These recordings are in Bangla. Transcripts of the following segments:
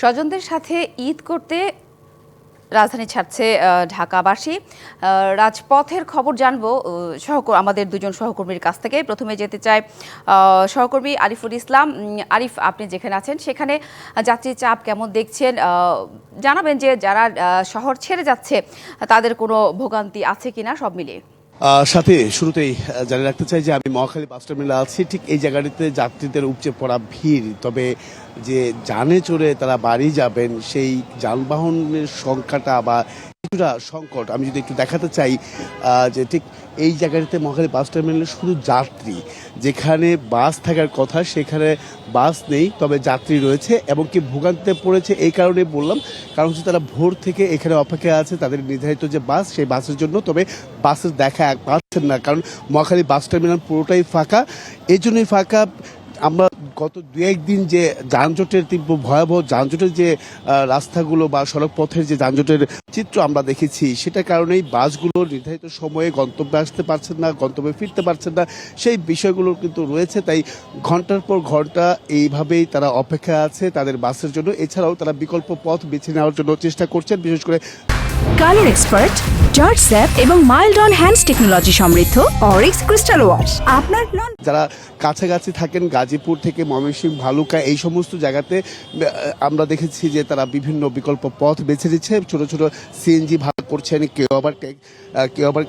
স্বজনদের সাথে ঈদ করতে রাজধানী ছাড়ছে ঢাকাবাসী। রাজপথের খবর জানব সহকর, আমাদের দুজন সহকর্মীর কাছ থেকে। প্রথমে যেতে চাই সহকর্মী আরিফুল ইসলাম। আরিফ, আপনি যেখানে আছেন সেখানে যাত্রীর চাপ কেমন দেখছেন? জানাবেন যে যারা শহর ছেড়ে যাচ্ছে, তাদের কোনো ভোগান্তি আছে কিনা সব মিলিয়ে। সাথে শুরুতেই জানিয়ে রাখতে চাই যে আমি মহাখালী বাস টার্মিনালে আছি। ঠিক এই জায়গাটিতে যাত্রীদের উপচে পড়া ভিড়। তবে যে যানে চড়ে তারা বাড়ি যাবেন, সেই যানবাহনের সংখ্যাটা বা কিছুটা সংকট। আমি যদি একটু দেখাতে চাই যে ঠিক এই জায়গাটিতে মহাখালী বাস টার্মিনালে শুধু যাত্রী, যেখানে বাস থাকার কথা সেখানে বাস নেই, তবে যাত্রী রয়েছে এবং কি ভোগান্তিতে পড়েছে এই কারণে বললাম, কারণ হচ্ছে তারা ভোর থেকে এখানে অপেক্ষায় আছে, তাদের নির্ধারিত যে বাস, সেই বাসের জন্য, তবে বাসের দেখা পাচ্ছেন না, কারণ মহাখালী বাস টার্মিনাল পুরোটাই ফাঁকা। এই জন্যই ফাঁকা। আমরা গত দু একদিন যে যানজটের তীব্র ভয়াবহ যানজটের যে রাস্তাগুলো বা সড়ক পথের যে যানজটের চিত্র আমরা দেখেছি, সেটার কারণেই বাসগুলো নির্ধারিত সময়ে গন্তব্যে আসতে পারছেন না, গন্তব্যে ফিরতে পারছেন না। সেই বিষয়গুলো কিন্তু রয়েছে, তাই ঘণ্টার পর ঘণ্টা এইভাবেই তারা অপেক্ষা আছে তাদের বাসের জন্য। এছাড়াও তারা বিকল্প পথ বেছে নেওয়ার জন্য চেষ্টা করছেন, বিশেষ করে কালার এক্সপার্ট জর্জ স্যাপ এবং মাইল্ড অন হ্যান্ডস টেকনোলজি সমৃদ্ধ অরিক্স ক্রিস্টাল ওয়াশ আপনার লন যারা কাছাকাছি থাকেন, গাজীপুর থেকে ময়মনসিংহ, ভালুকা, এই সমস্ত জায়গাতে আমরা দেখেছি যে তারা বিভিন্ন বিকল্প পথ বেছে নিচ্ছে। ছোট ছোট সিএনজি ভাড়া করছেন, কেউ আবার কেউ আবার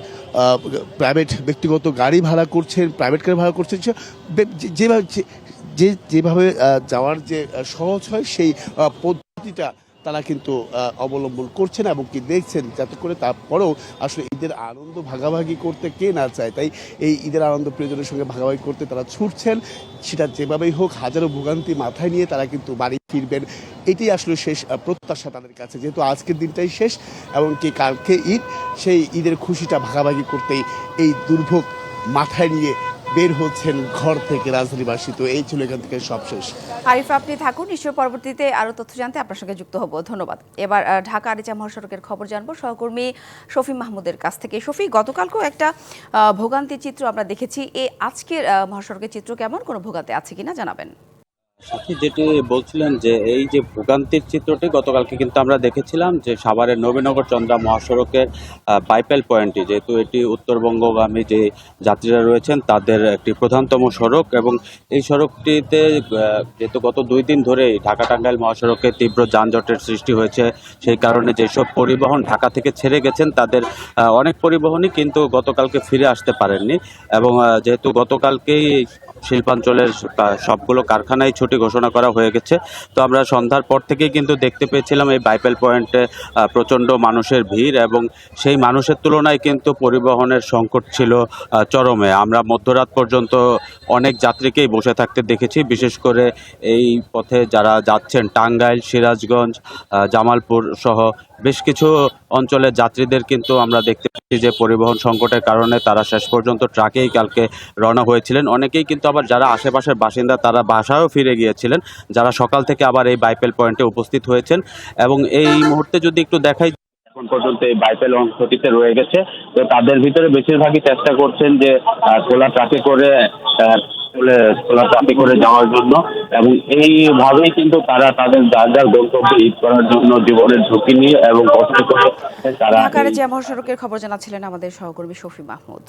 প্রাইভেট ব্যক্তিগত গাড়ি ভাড়া করছেন প্রাইভেট গাড়ি ভাড়া করছেন। যেভাবে, যে যেভাবে যাওয়ার যে সহজ হয়, সেই পদ্ধতিটা তারা কিন্তু অবলম্বন করছেন এবং কি দেখছেন যাতে করে তারপরেও আসলে ঈদের আনন্দ ভাগাভাগি করতে কে না চায়। তাই এই ঈদের আনন্দ প্রিয়জনের সঙ্গে ভাগাভাগি করতে তারা ছুটছেন। সেটা যেভাবেই হোক, হাজারো ভোগান্তি মাথায় নিয়ে তারা কিন্তু বাড়ি ফিরবেন। এটাই আসলে শেষ প্রত্যাশা তাদের কাছে। যেহেতু আজকের দিনটাই শেষ এবং কি কালকে ঈদ, সেই ঈদের খুশিটা ভাগাভাগি করতেই এই দুর্ভোগ মাথায় নিয়ে বের হচ্ছেন ঘর থেকে রাজধানীবাসী। তো এই ছিল এখান থেকে সবশেষ। আরিফ, আপনি থাকুন নিশ্চয় পরবর্তীতে আরও তথ্য জানতে আপনার সঙ্গে যুক্ত হব। ধন্যবাদ। এবার ঢাকা আরিচা মহাসড়কের খবর জানব। সহকর্মী শফি মাহমুদের কাছ থেকে। শফি, গতকালকেও একটা ভোগান্তির চিত্র আমরা দেখেছি। এ আজকের মহাসড়কের চিত্র কেমন? কোনো ভোগান্তি আছে কিনা জানাবেন। সাথী যেটি বলছিলেন যে এই যে ভোগান্তির চিত্রটি গতকালকে কিন্তু আমরা দেখেছিলাম যে সাভারের নবীনগর চন্দ্রা মহাসড়কের বাইপেল পয়েন্টটি, যেহেতু এটি উত্তরবঙ্গগামী যে যাত্রীরা রয়েছেন তাদের একটি প্রধানতম সড়ক এবং এই সড়কটিতে যেহেতু গত দুই দিন ধরেই ঢাকা টাঙ্গাইল মহাসড়কে তীব্র যানজটের সৃষ্টি হয়েছে, সেই কারণে যেসব পরিবহন ঢাকা থেকে ছেড়ে গেছেন তাদের অনেক পরিবহনই কিন্তু গতকালকে ফিরে আসতে পারেননি এবং যেহেতু গতকালকেই শিল্পাঞ্চলের সবগুলো কারখানায় ছুটি ঘোষণা করা হয়ে গেছে। তো আমরা সন্ধ্যার পর থেকেই কিন্তু দেখতে পেয়েছিলাম এই বাইপেল পয়েন্টে প্রচণ্ড মানুষের ভিড় এবং সেই মানুষের তুলনায় কিন্তু পরিবহনের সংকট ছিল চরমে। আমরা মধ্যরাত পর্যন্ত অনেক যাত্রীকেই বসে থাকতে দেখেছি, বিশেষ করে এই পথে যারা যাচ্ছেন টাঙ্গাইল, সিরাজগঞ্জ জামালপুর সহ বেশ কিছু অঞ্চলের যাত্রীদের কিন্তু আমরা দেখতে পাচ্ছি যে পরিবহন সংকটের কারণে তারা শেষ পর্যন্ত ট্রাকেই কালকে রওনা হয়েছিলেন। অনেকেই কিন্তু আবার যারা আশেপাশের বাসিন্দা তারা বাসায়ও ফিরে গিয়েছিলেন যারা সকাল থেকে আবার এই বাইপেল পয়েন্টে উপস্থিত হয়েছেন। এবং এই মুহূর্তে যদি একটু দেখাই এখন পর্যন্ত এই বাইপেল অংশটিতে রয়ে গেছে তো তাদের ভিতরে বেশিরভাগই চেষ্টা করছেন যে খোলা ট্রাকে করে খোলা ট্রাকে করে যাওয়ার জন্য। এবং এইভাবেই কিন্তু তারা তাদের যার যার গন্তব্যে ঈদ করার জন্য জীবনের ঝুঁকি নিয়ে এবং কষ্ট করে তারা ঢাকা এই- আরিচা মহাসড়কের খবর জানাচ্ছিলেন আমাদের সহকর্মী শফি মাহমুদ।